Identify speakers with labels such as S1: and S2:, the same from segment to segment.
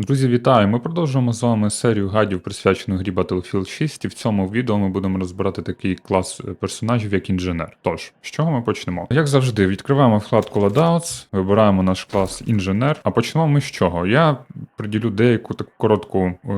S1: Друзі, вітаю! Ми продовжуємо з вами серію гайдів, присвячену грі Battlefield 6, і в цьому відео ми будемо розбирати такий клас е, персонажів, як інженер. Тож, з чого ми почнемо? Як завжди, відкриваємо вкладку Loadouts, вибираємо наш клас інженер. А почнемо ми з чого? Я приділю деяку таку коротку е,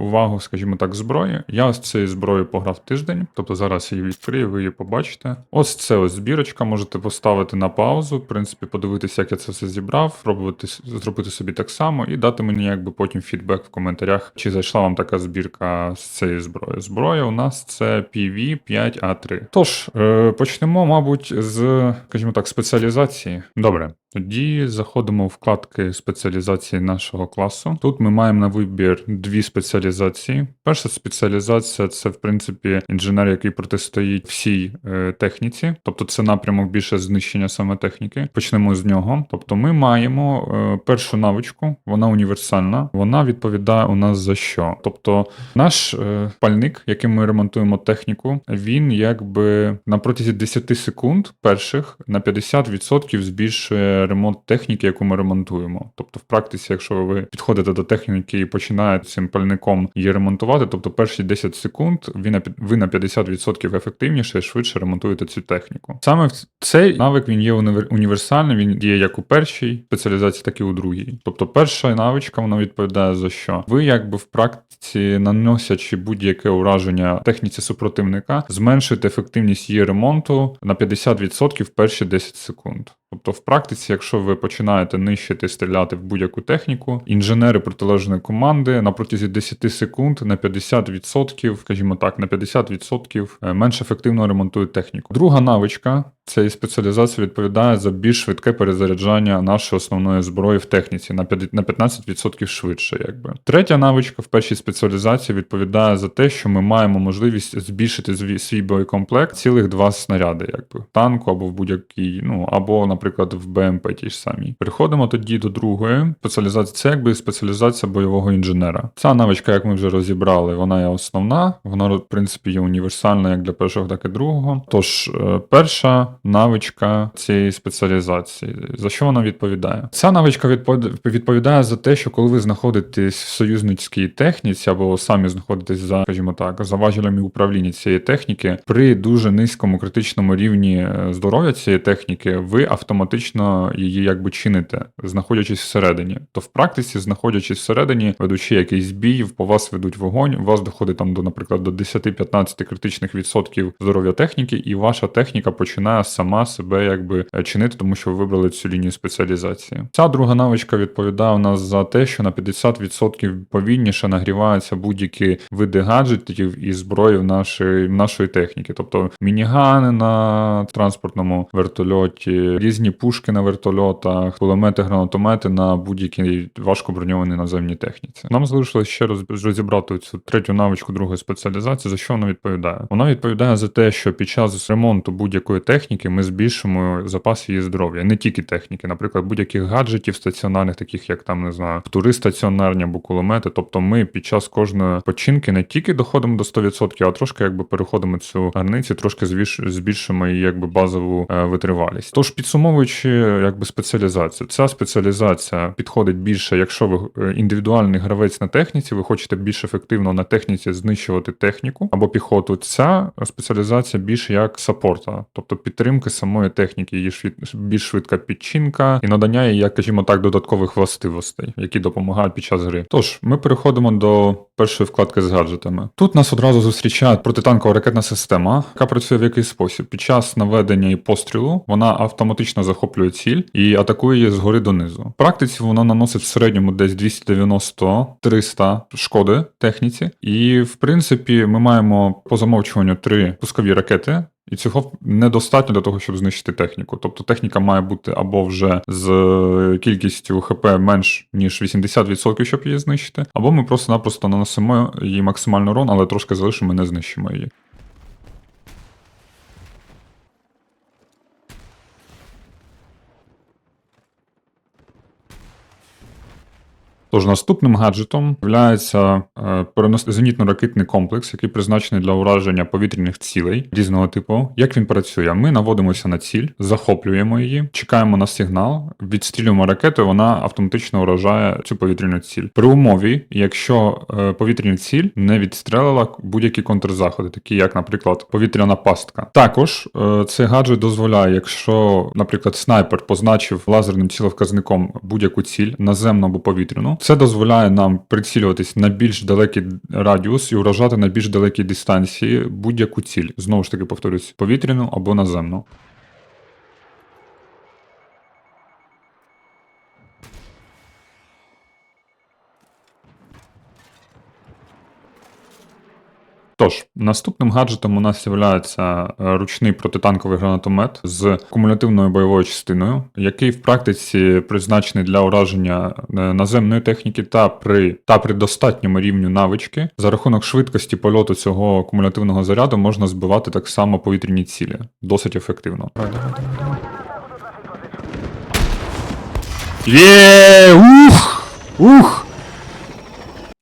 S1: увагу, скажімо так, зброї. Я з цією зброєю пограв тиждень, тобто зараз я її відкрию, ви її побачите. Ось це ось збірочка, можете поставити на паузу, в принципі, подивитися, як я це все зібрав, пробувати зробити собі так само і дати мені якби потім фідбек в коментарях, чи зайшла вам така збірка з цієї зброї. Зброя у нас це PV 5A3. Тож, е, почнемо, мабуть, з, скажімо так, спеціалізації. Добре. Тоді заходимо в вкладки спеціалізації нашого класу. Тут ми маємо на вибір дві спеціалізації. Перша спеціалізація це, в принципі, інженер, який протистоїть всій е, техніці, тобто це напрямок більше знищення саме техніки. Почнемо з нього. Тобто, ми маємо е, першу навичку, вона універсальна, вона відповідає у нас за що. Тобто, наш е, пальник, яким ми ремонтуємо техніку, він якби на протязі 10 секунд перших на 50% збільшує ремонт техніки, яку ми ремонтуємо. Тобто, в практиці, якщо ви підходите до техніки і починаєте цим пальником її ремонтувати, тобто перші 10 секунд ви на пі- ви на 50% ефективніше і швидше ремонтуєте цю техніку. Саме цей навик він є універ- універсальним, він діє як у першій спеціалізації, так і у другій. Тобто, перша навичка вона відповідає за що? Ви якби в практиці наносячи будь-яке ураження техніці супротивника, зменшуєте ефективність її ремонту на 50% в перші 10 секунд. Тобто, в практиці, якщо ви починаєте нищити, стріляти в будь-яку техніку, інженери протилежної команди на протязі 10 секунд на 50%, скажімо так, на 50% е, менш ефективно ремонтують техніку. Друга навичка цієї спеціалізації відповідає за більш швидке перезаряджання нашої основної зброї в техніці на 15% швидше. Якби третя навичка в першій спеціалізації відповідає за те, що ми маємо можливість збільшити свій боєкомплект цілих два снаряди, якби в танку або в будь-якій, ну або, наприклад, в БМП ті ж самі. Переходимо тоді до другої спеціалізації. Це якби спеціалізація бойового інженера. Ця навичка, як ми вже розібрали, вона є основна. Вона, в принципі, є універсальна як для першого, так і другого. Тож, е, перша навичка цієї спеціалізації. За що вона відповідає? Ця навичка відпо- відповідає за те, що коли ви знаходитесь в союзницькій техніці або самі знаходитесь за, скажімо так, за важелями управління цієї техніки, при дуже низькому критичному рівні е, здоров'я цієї техніки, ви автоматично її якби чините, знаходячись всередині. То в практиці, знаходячись всередині, ведучи якийсь бій, по вас ведуть вогонь, у вас доходить там до, наприклад, до 10-15 критичних відсотків здоров'я техніки, і ваша техніка починає сама себе якби е, чинити, тому що ви вибрали цю лінію спеціалізації. Ця друга навичка відповідає у нас за те, що на 50% повільніше нагріваються будь-які види гаджетів і зброї в нашої, нашої техніки, тобто мінігани на транспортному вертольоті, різні пушки на вертольотах, кулемети, гранатомети на будь-якій важко броньованій наземній техніці. Нам залишилось ще роз, розібрати цю третю навичку другої спеціалізації. За що вона відповідає? Вона відповідає за те, що під час ремонту будь-якої техніки ми збільшимо запас її здоров'я, не тільки техніки, наприклад, будь-яких гаджетів стаціонарних, таких як там не знаю, птури стаціонарні або кулемети. Тобто, ми під час кожної починки не тільки доходимо до 100%, а трошки якби переходимо цю границю, трошки збільшимо її якби базову е, витривалість. Тож підсумовуючи, якби спеціалізацію, ця спеціалізація підходить більше, якщо ви е, індивідуальний гравець на техніці, ви хочете більш ефективно на техніці знищувати техніку або піхоту. Ця спеціалізація більше як саппорта, тобто підтримки самої техніки, її швид... більш швидка підчинка і надання їй, скажімо так, додаткових властивостей, які допомагають під час гри. Тож ми переходимо до першої вкладки з гаджетами. Тут нас одразу зустрічає протитанкова ракетна система, яка працює в який спосіб. Під час наведення і пострілу вона автоматично захоплює ціль і атакує її згори донизу. В практиці вона наносить в середньому десь 290-300 шкоди техніці. І в принципі ми маємо по замовчуванню три пускові ракети. І цього недостатньо для того, щоб знищити техніку. Тобто техніка має бути або вже з кількістю ХП менш ніж 80%, щоб її знищити, або ми просто-напросто наносимо їй максимальний урон, але трошки залишимо і не знищимо її. Тож наступним гаджетом є зенітно-ракетний комплекс, який призначений для ураження повітряних цілей різного типу. Як він працює? Ми наводимося на ціль, захоплюємо її, чекаємо на сигнал, відстрілюємо ракету, вона автоматично уражає цю повітряну ціль. При умові, якщо е, повітряна ціль не відстрелила будь-які контрзаходи, такі як, наприклад, повітряна пастка. Також е, цей гаджет дозволяє, якщо, наприклад, снайпер позначив лазерним цілевказником будь-яку ціль, наземну або повітряну, це дозволяє нам прицілюватись на більш далекий радіус і уражати на більш далекій дистанції будь-яку ціль. Знову ж таки, повторюсь, повітряну або наземну. Тож, наступним гаджетом у нас є ручний протитанковий гранатомет з кумулятивною бойовою частиною, який в практиці призначений для ураження е, наземної техніки та при, та при достатньому рівню навички. За рахунок швидкості польоту цього кумулятивного заряду можна збивати так само повітряні цілі. Досить ефективно. Є! Ух! Ух!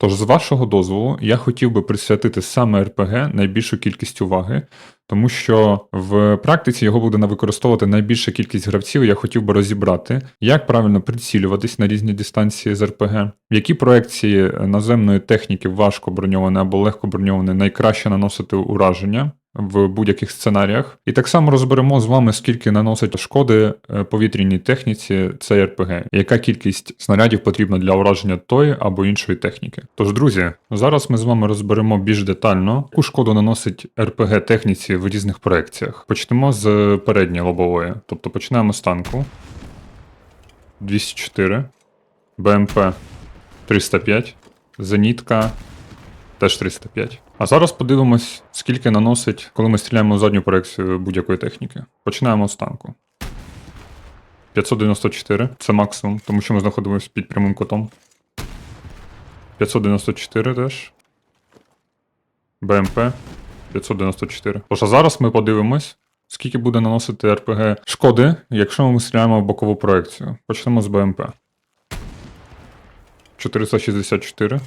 S1: Тож, з вашого дозволу, я хотів би присвятити саме РПГ найбільшу кількість уваги, тому що в практиці його буде використовувати найбільша кількість гравців. Я хотів би розібрати, як правильно прицілюватись на різні дистанції з РПГ, які проекції наземної техніки важко броньовані або легко броньовані найкраще наносити ураження в будь-яких сценаріях. І так само розберемо з вами, скільки наносить шкоди е, повітряній техніці цей РПГ, яка кількість снарядів потрібна для ураження тої або іншої техніки. Тож, друзі, зараз ми з вами розберемо більш детально, яку шкоду наносить РПГ техніці в різних проекціях. Почнемо з передньої лобової, тобто починаємо з танку 204, БМП 305, зенітка теж 305. А зараз подивимось, скільки наносить, коли ми стріляємо в задню проекцію будь-якої техніки. Починаємо з танку. 594 це максимум, тому що ми знаходимося під прямим кутом. 594 теж. БМП 594. Тож а зараз ми подивимось, скільки буде наносити РПГ шкоди, якщо ми стріляємо в бокову проекцію. Почнемо з БМП. 464.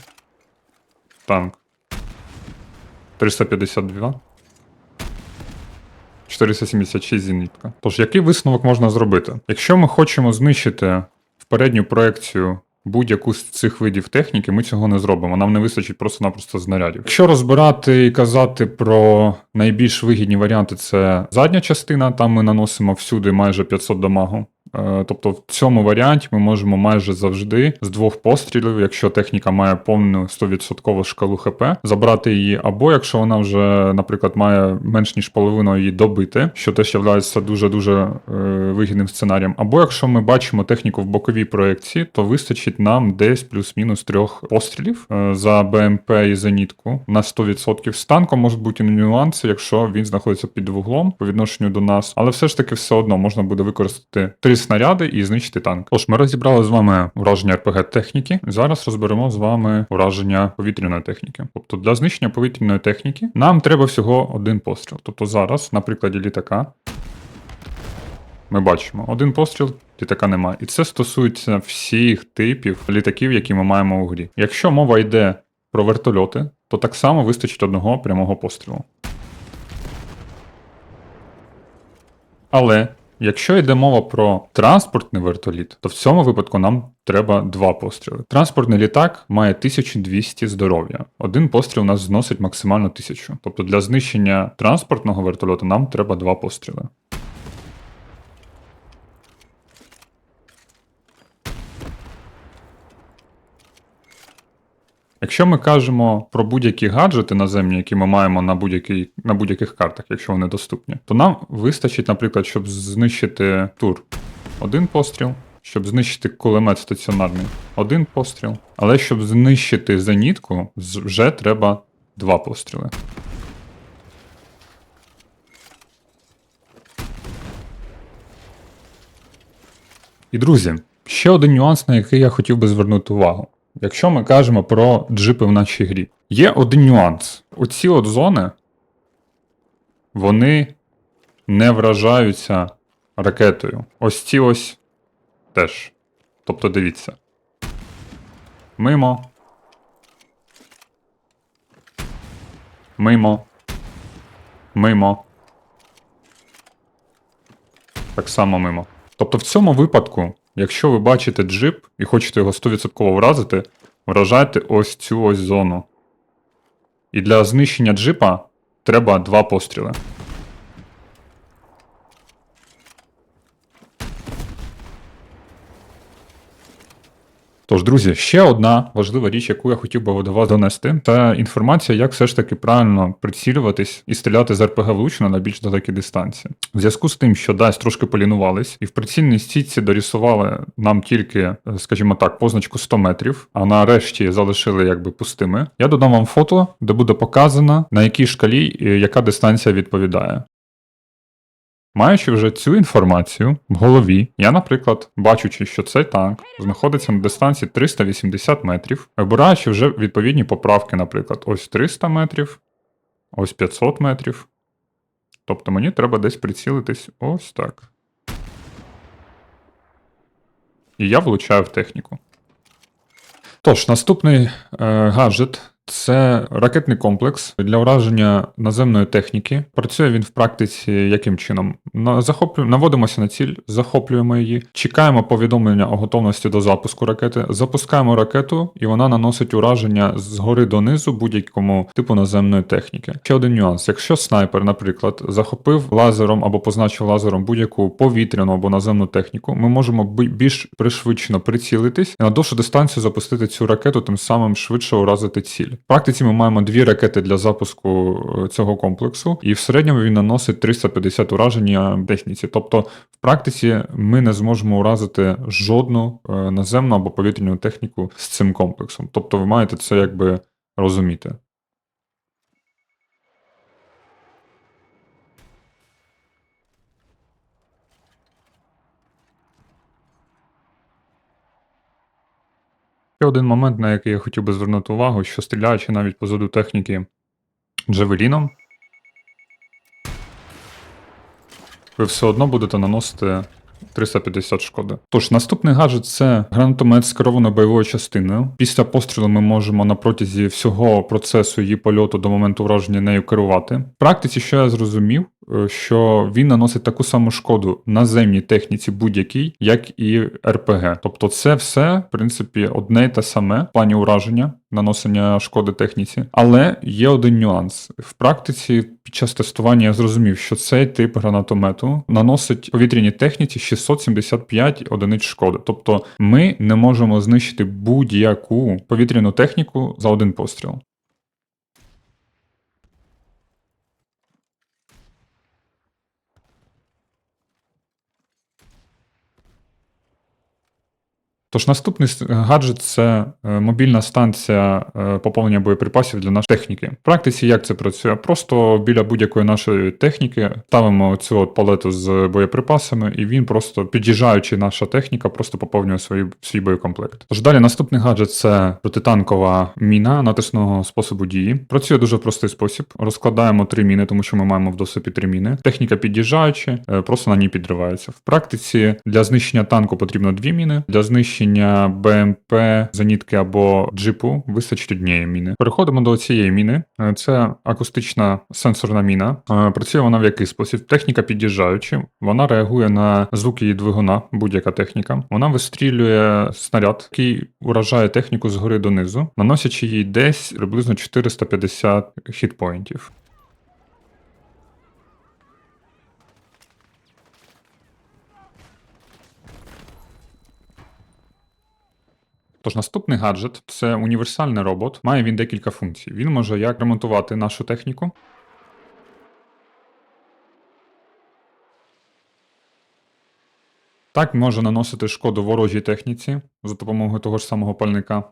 S1: Танк. 352. 476 зенітка. Тож, який висновок можна зробити? Якщо ми хочемо знищити в передню проекцію будь-яку з цих видів техніки, ми цього не зробимо. Нам не вистачить просто-напросто знарядів. Якщо розбирати і казати про найбільш вигідні варіанти, це задня частина, там ми наносимо всюди майже 500 дамагу. Е, тобто в цьому варіанті ми можемо майже завжди з двох пострілів, якщо техніка має повну 100% шкалу ХП, забрати її, або якщо вона вже, наприклад, має менш ніж половину її добити, що теж є дуже-дуже е, вигідним сценарієм. Або якщо ми бачимо техніку в боковій проєкції, то вистачить нам десь плюс-мінус трьох пострілів е, за БМП і зенітку на 100%. З танком можуть бути нюанси, якщо він знаходиться під вуглом по відношенню до нас, але все ж таки все одно можна буде використати три снаряди і знищити танк. Тож ми розібрали з вами ураження РПГ техніки. Зараз розберемо з вами ураження повітряної техніки. Тобто для знищення повітряної техніки нам треба всього один постріл. Тобто зараз, на прикладі літака, ми бачимо один постріл. Літака немає. І це стосується всіх типів літаків, які ми маємо у грі. Якщо мова йде про вертольоти, то так само вистачить одного прямого пострілу. Але Якщо йде мова про транспортний вертоліт, то в цьому випадку нам треба два постріли. Транспортний літак має 1200 здоров'я. Один постріл у нас зносить максимально 1000. Тобто для знищення транспортного вертольоту нам треба два постріли. Якщо ми кажемо про будь-які гаджети наземні, які ми маємо на будь-яких картах, якщо вони доступні, то нам вистачить, наприклад, щоб знищити тур один постріл, щоб знищити кулемет стаціонарний один постріл. Але щоб знищити зенітку, вже треба два постріли. І друзі, ще один нюанс, на який я хотів би звернути увагу. Якщо ми кажемо про джипи в нашій грі, є один нюанс. Оці от зони, вони не вражаються ракетою. Ось ці ось теж. Тобто дивіться. Мимо. Мимо. Мимо. Так само мимо. Тобто в цьому випадку, якщо ви бачите джип і хочете його 100% вразити, вражайте ось цю ось зону. І для знищення джипа треба два постріли. Тож, друзі, ще одна важлива річ, яку я хотів би до вас донести, це інформація, як все ж таки правильно прицілюватись і стріляти з РПГ влучно на більш далекі дистанції. В зв'язку з тим, що DICE трошки полінувались, і в прицільній стійці дорисували нам тільки, е, скажімо так, позначку 100 метрів, а нарешті залишили якби пустими. Я додам вам фото, де буде показано, на якій шкалі е, яка дистанція відповідає. Маючи вже цю інформацію в голові, я, наприклад, бачучи, що цей танк знаходиться на дистанції 380 метрів, вибираючи вже відповідні поправки, наприклад, ось 300 метрів, ось 500 метрів. Тобто мені треба десь прицілитись ось так. І я влучаю в техніку. Тож, наступний е, гаджет це ракетний комплекс для ураження наземної техніки. Працює він в практиці яким чином? Захоплю... Наводимося на ціль, захоплюємо її, чекаємо повідомлення о готовності до запуску ракети, запускаємо ракету, і вона наносить ураження згори донизу будь-якому типу наземної техніки. Ще один нюанс: якщо снайпер, наприклад, захопив лазером або позначив лазером будь-яку повітряну або наземну техніку, ми можемо бі- більш пришвидшено прицілитись і на довшу дистанцію запустити цю ракету, тим самим швидше уразити ціль. В практиці ми маємо дві ракети для запуску е, цього комплексу, і в середньому він наносить 350 ураження техніці. Тобто, в практиці ми не зможемо уразити жодну е, наземну або повітряну техніку з цим комплексом. Тобто, ви маєте це якби розуміти. Ще один момент, на який я хотів би звернути увагу, що стріляючи навіть позаду техніки Джавеліном, ви все одно будете наносити 350 шкоди. Тож, наступний гаджет це гранатомет з керованою бойовою частиною. Після пострілу ми можемо на протязі всього процесу її польоту до моменту враження нею керувати. В практиці, що я зрозумів, е, що він наносить таку саму шкоду наземній техніці будь-якій, як і РПГ. Тобто, це все, в принципі, одне й те саме в плані ураження, наносення шкоди техніці. Але є один нюанс. В практиці під час тестування я зрозумів, що цей тип гранатомету наносить повітряній техніці 675 одиниць шкоди. Тобто ми не можемо знищити будь-яку повітряну техніку за один постріл. Тож наступний гаджет це е, мобільна станція е, поповнення боєприпасів для нашої техніки. В практиці як це працює? Просто біля будь-якої нашої техніки ставимо цю от палету з боєприпасами, і він просто під'їжджаючи наша техніка, просто поповнює свій, свій боєкомплект. Тож далі наступний гаджет це протитанкова міна натисного способу дії. Працює дуже простий спосіб. Розкладаємо три міни, тому що ми маємо в досвіді три міни. Техніка під'їжджаючи, е, просто на ній підривається. В практиці для знищення танку потрібно дві міни. Для знищення БМП, зенітки або джипу вистачить однієї міни. Переходимо до цієї міни. Е, Це акустична сенсорна міна. Е, Працює вона в який спосіб? Техніка під'їжджаючи, вона реагує на звуки її двигуна, будь-яка техніка. Вона вистрілює снаряд, який уражає техніку згори донизу, наносячи їй десь приблизно 450 хітпоінтів. Тож наступний гаджет це універсальний робот. Має він декілька функцій. Він може як ремонтувати нашу техніку. Так може наносити шкоду ворожій техніці за допомогою того ж самого пальника.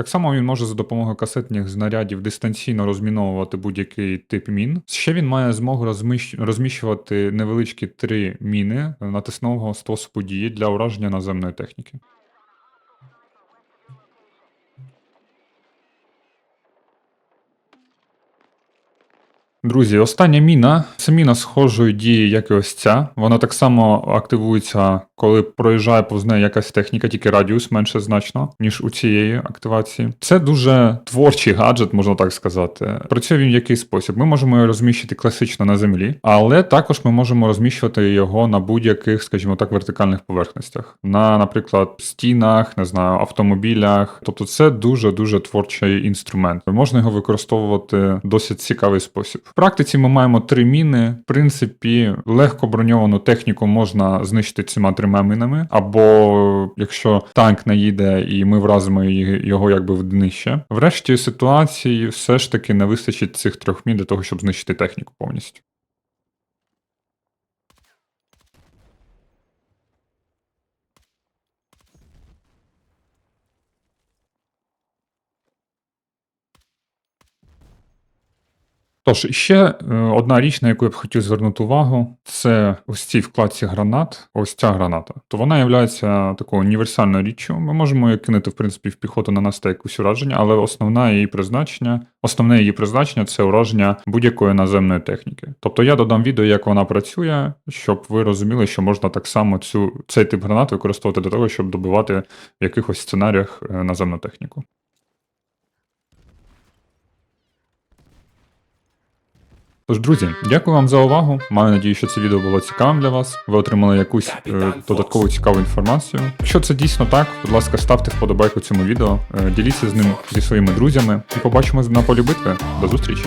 S1: Так само він може за допомогою касетних знарядів дистанційно розміновувати будь-який тип мін. Ще він має змогу розміщ- розміщувати невеличкі три міни натисного способу дії для ураження наземної техніки. Друзі, остання міна це міна схожої дії, як і ось ця. Вона так само активується, коли проїжджає повз неї якась техніка, тільки радіус менше значно, ніж у цієї активації. Це дуже творчий гаджет, можна так сказати. Працює він в який спосіб. Ми можемо його розміщити класично на землі, але також ми можемо розміщувати його на будь-яких, скажімо так, вертикальних поверхностях. На, наприклад, стінах, не знаю, автомобілях. Тобто це дуже дуже творчий інструмент. Можна його використовувати в досить цікавий спосіб. В практиці ми маємо три міни. В принципі, легко броньовану техніку можна знищити цими трьома мінами, або якщо танк наїде і ми вразимо його якби в днище. Врешті ситуації все ж таки не вистачить цих трьох мін для того, щоб знищити техніку повністю. Тож, ще е, одна річ, на яку я б хотів звернути увагу, це ось цій вкладці гранат, ось ця граната. То вона є такою універсальною річчю. Ми можемо її кинути, в принципі, в піхоту нанести якусь ураження, але основне її призначення, основне її призначення це ураження будь-якої наземної техніки. Тобто я додам відео, як вона працює, щоб ви розуміли, що можна так само цю, цей тип гранат використовувати для того, щоб добивати в якихось сценаріях е, наземну техніку. Тож, друзі, дякую вам за увагу. Маю надію, що це відео було цікавим для вас. Ви отримали якусь е, додаткову цікаву інформацію. Якщо це дійсно так, будь ласка, ставте вподобайку цьому відео, е, діліться з ним зі своїми друзями і побачимось на полі битви. До зустрічі!